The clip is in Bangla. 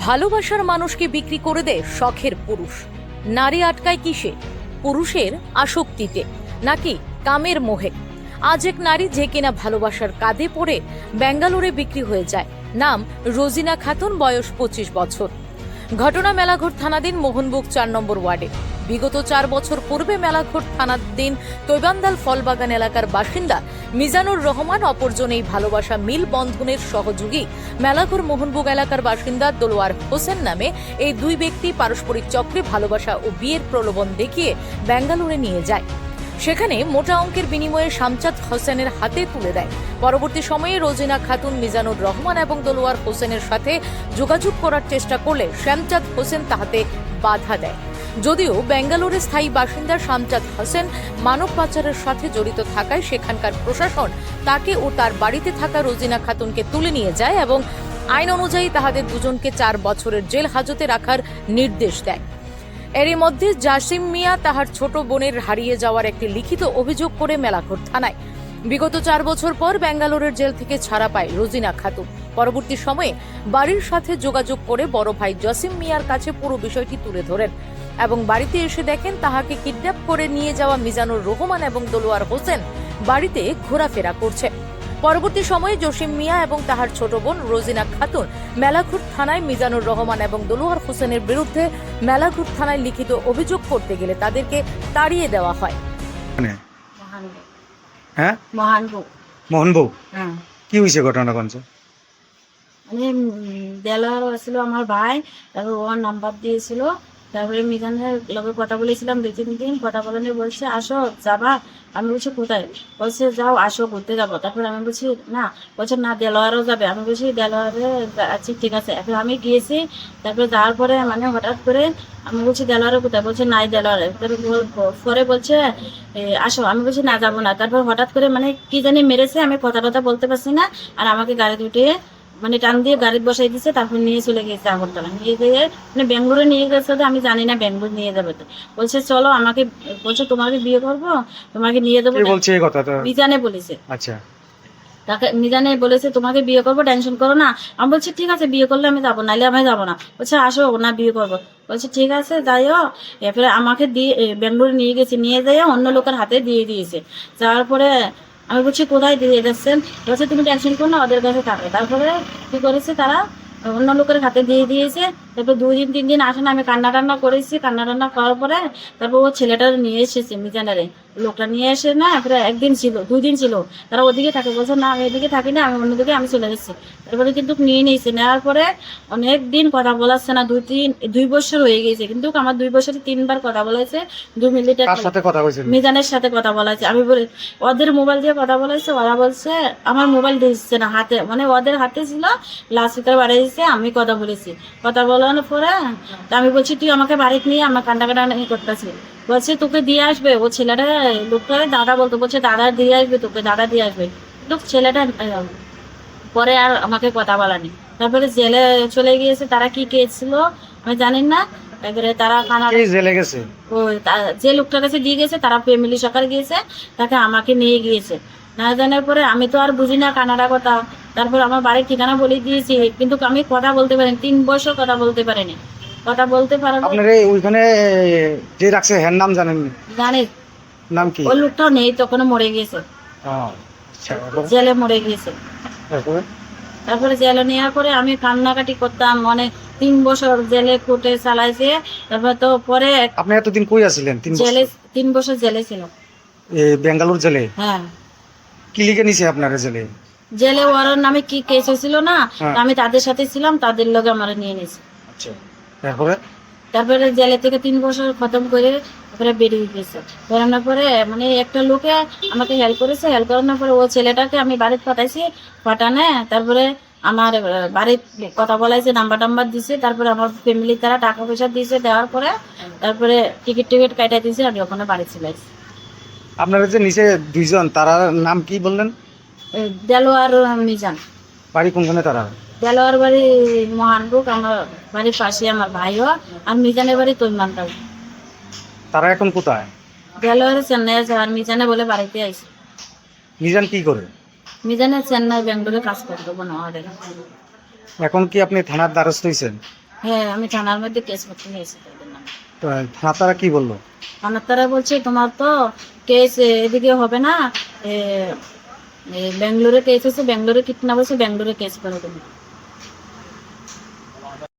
ভালোবাসার মানুষকে বিক্রি করে দেয় শখের পুরুষ। নারী আটকায় কিসে? পুরুষের আসক্তিতে, নাকি কামের মোহে? আজ এক নারী যে কিনা ভালোবাসার কাঁধে পড়ে ব্যাঙ্গালোরে বিক্রি হয়ে যায়। নাম রোজিনা খাতুন, বয়স পঁচিশ বছর। ঘটনা মেলাঘর থানাধীন মোহনবুক চার নম্বর ওয়ার্ডে। বিগত চার বছর পূর্বে মেলাঘোট থানার দিন তৈবান্দাল ফলবাগান এলাকার বাসিন্দা মিজানুর রহমান অপরজন এই ভালোবাসা মিল বন্ধনের সহযোগী। মেলাঘোর মোহনবুগ এলাকার বাসিন্দা দোলোয়ার হোসেন নামে এই দুই ব্যক্তি পারস্পরিক চক্রে ভালোবাসা ও বিয়ের প্রলোভন দেখিয়ে ব্যাঙ্গালোরে নিয়ে যায়। সেখানে মোটা অঙ্কের বিনিময়ে শামচাঁদ হোসেনের হাতে তুলে দেয়। পরবর্তী সময়ে রোজিনা খাতুন, মিজানুর রহমান এবং দোলোয়ার হোসেনের সাথে যোগাযোগ করার চেষ্টা করলে শ্যামচাঁদ হোসেন তাহাতে বাধা দেয়। যদিও বেঙ্গালুরুর স্থায়ী বাসিন্দা শামজাদ হোসেন মানব পাচারের সাথে জড়িত থাকায় সেখানকার প্রশাসন তাকে ও তার বাড়িতে থাকা রোজিনা খাতুনকে তুলে নিয়ে যায় এবং আইন অনুযায়ী তাহাদের দুজনকে চার বছরের জেল হাজতে রাখার নির্দেশ দেয়। এরই মধ্যে জাসিম মিয়া তাহার ছোট বোনের হারিয়ে যাওয়ার একটি লিখিত অভিযোগ করে মেলাঘোট থানায়। বিগত চার বছর পর ব্যাঙ্গালোরের জেল থেকে ছাড়া পায় রোজিনা খাতুন। পরবর্তী সময়ে বাড়ির সাথে যোগাযোগ করে বড় ভাই জসিম মিয়ার কাছে পুরো বিষয়টি তুলে ধরেন। এবং বাড়িতে এসে দেখেন তাহাকে কিডন্যাপ করে নিয়ে যাওয়া মিজানুর রহমান এবং দোলোয়ার হোসেন বাড়িতে ঘোরাফেরা করছে। পরবর্তী সময়ে জসিম মিয়া এবং তাহার ছোট বোন রোজিনা খাতুন মেলাঘুট থানায় মিজানুর রহমান এবং দলুয়ার হোসেনের বিরুদ্ধে মেলাঘুট থানায় লিখিত অভিযোগ করতে গেলে তাদেরকে তাড়িয়ে দেওয়া হয়। মানে? হ্যাঁ? মহানবু মোহন বউ? হ্যাঁ। কি হয়েছে ঘটনা কনছে? মানে দেলার ছিল আমার ভাই তারপর ওর নাম্বার দিয়েছিল। তারপরে মিজানের লগে কথা বলেছিলাম দুই তিন দিন কথা বলানো বলছে, আসো, যাবা? আমি বলছি, কোথায়? বলছে, যাও, আসো, ঘুরতে যাব। তারপরে আমি বলছি, না। বলছে, না, দেলোয়ারও যাবে। আমি বলছি, দেলোয়ারে আচ্ছা ঠিক আছে। এখন আমি গিয়েছি, তারপরে যাওয়ার পরে মানে হঠাৎ করে আমি বলছি দেলোয়ারে কোথায়? বলছে, নাই দেলোয়ারে। পরে বলছে আসো। আমি বলছি, না, যাব না। তারপর হঠাৎ করে মানে কি জানি মেরেছে, আমি কথা টথা বলতে পারছি না, আর আমাকে গাড়ি উঠিয়ে মানে টান দিয়ে গাড়ি বসাই দিছে তারপর নিয়ে চলে গেছে আগরতলা। নিয়ে গিয়ে মানে বেঙ্গলোরে নিয়ে গেছে তো আমি জানি না বেঙ্গলোর নিয়ে যাবে তো। বলছে চলো আমাকে বলছে তোমাকে বিয়ে করব তোমাকে নিয়ে দেবো বলছে এই মিজানে বলেছে। আচ্ছা। তাকে মিজানে বলেছে তোমাকে বিয়ে করব টেনশন করো না। আমি বলছি ঠিক আছে বিয়ে করলে আমি যাব নাহলে আমি যাব না। বলছে আসো না বিয়ে করব। বলছে ঠিক আছে যাইও। এরপরে আমাকে দিয়ে এ, নিয়ে গেছে নিয়ে যাইও অন্য লোকের হাতে দিয়ে দিয়েছে। যাওয়ার পরে আমি বলছি, কোথায় দিয়ে যাচ্ছেন বলছে, তুমি টেনশন করো না, ওদের কাছে থাকে। তারপরে কি করেছে তারা? অন্য লোকের হাতে দিয়ে দিয়েছে। তারপর দুই দিন, তিন দিন আসে না, আমি কান্না টান্না করেছি। কান্না টান্না করার পরে তারপর ও ছেলেটা নিয়ে এসেছে মিজানারে। লোকটা নিয়ে এসে না তারপরে একদিন ছিল দুই দিন ছিল। তারা ওদিকে থাকে বলছে না আমি এদিকে থাকি না আমি অন্যদিকে আমি চলে এসেছি তারপরে কিন্তু নিয়ে নিয়েছে। নেওয়ার পরে অনেক দিন কথা বলাচ্ছে না দুই তিন দুই বছর হয়ে গেছে। কিন্তু আমার দুই বছরে তিনবার কথা বলেছে দু মিনিট সাথে কথা কইছেন মিজানের সাথে কথা বলাছে। আমি বলি ওদের মোবাইল দিয়ে কথা বলাইছে ওরা বলছে আমার মোবাইল দিচ্ছে না হাতে মানে ওদের হাতে ছিল লাস্পিকার বাড়ি দিচ্ছে আমি কথা বলেছি। কথা বলানোর পরে তা আমি বলছি তুই আমাকে বাড়িতে নিয়ে আমার কান্না কান্না করতেছি বলছে তোকে দিয়ে আসবে। ও ছেলেটা লোকটা দাদা বলতো বলছে দাদা দিয়ে আসবে তোকে দাদা দিয়ে আসবে। লোক ছেলেটা পরে আর আমাকে কথা বলানি তারপরে জেলে চলে গিয়েছে তারা কি কেছিল আমি জানি না। এবারে তারা কানা জেলে গেছে? তা- যে লোকটার কাছে দিয়ে গেছে তারা ফ্যামিলি সরকার গিয়েছে তাকে আমাকে নিয়ে গিয়েছে। না জানার পরে আমি তো আর বুঝি না কানাডা কথা। তারপর আমার বাড়ির ঠিকানা বলে দিয়েছি কিন্তু আমি কথা বলতে পারিনি তিন বছর কথা বলতে পারিনি। কথা বলতে আপনার এই ওইখানে যে রাখছে হ্যার নাম জানেন না? জানি। নাম কি? ওই লোকটাও নেই তখন মরে গিয়েছে। ও, আচ্ছা? জেলে মরে এরপরে? তারপরে? জেলে নেওয়ার পরে আমি কান্নাকাটি করতাম মানে তিন বছর জেলে কোর্টে চালাইছে তারপর তো পরে আপনি এতদিন কই আছিলেন তিন বছর? জেলে তিন বছর জেলে ছিল। বেঙ্গালোর জেলে? হ্যাঁ। কি লিখে নিছে আপনার জেলে? জেলে ওয়ারের নামে কি কেস হয়েছিল না হ্যাঁ। আমি তাদের সাথে ছিলাম তাদের লগে আমার নিয়ে নিয়েছে। আচ্ছা। তারপরে? তারপরে জেলে থেকে তিন বছর খতম করে তারপরে বেরিয়ে গেছে। বেরোনোর পরে মানে একটা লোকে আমাকে হেল্প করেছে হেল্প করানোর পরে ও ছেলেটাকে আমি বাড়িতে পাঠাইছি পাঠানে তারপরে আমার বাড়ির কথা বলাইছে নাম্বার টাম্বার দিছে তারপরে আমার ফ্যামিলি তারা টাকা পয়সা দিয়েছে দেওয়ার পরে তারপরে টিকিট টিকিট কাটা দিয়েছে আমি ওখানে বাড়ি চলে আপনারা যে নিচে দুইজন তারা নাম কি বললেন? দেলোয়ার মিজান। বাড়ি কোনখানে তারা? দেলোয়ার বাড়ি মহানবুক আমার বাড়ির পাশে আমার ভাই ভাইও আর মিজানের বাড়ি তৈমানটাও তারা এখন কোথায়? দেলোয়ারে চেন্নাই আছে আর মিজানে বলে বাড়িতে আইছে। মিজান কি করে? মিজানে চেন্নাই ব্যাঙ্গালোরে কাজ করতে না আমাদের এখন কি আপনি থানার দ্বারস্থ হয়েছেন হ্যাঁ আমি থানার মধ্যে কেস করতে নামে। তো তারা কি বলল? থানার তারা বলছে তোমার তো কেস এদিকে হবে না ব্যাঙ্গালোরে কেস আছে ব্যাঙ্গালোরে কিডন্যাপ আছে ব্যাঙ্গালোরে কেস করো তুমি।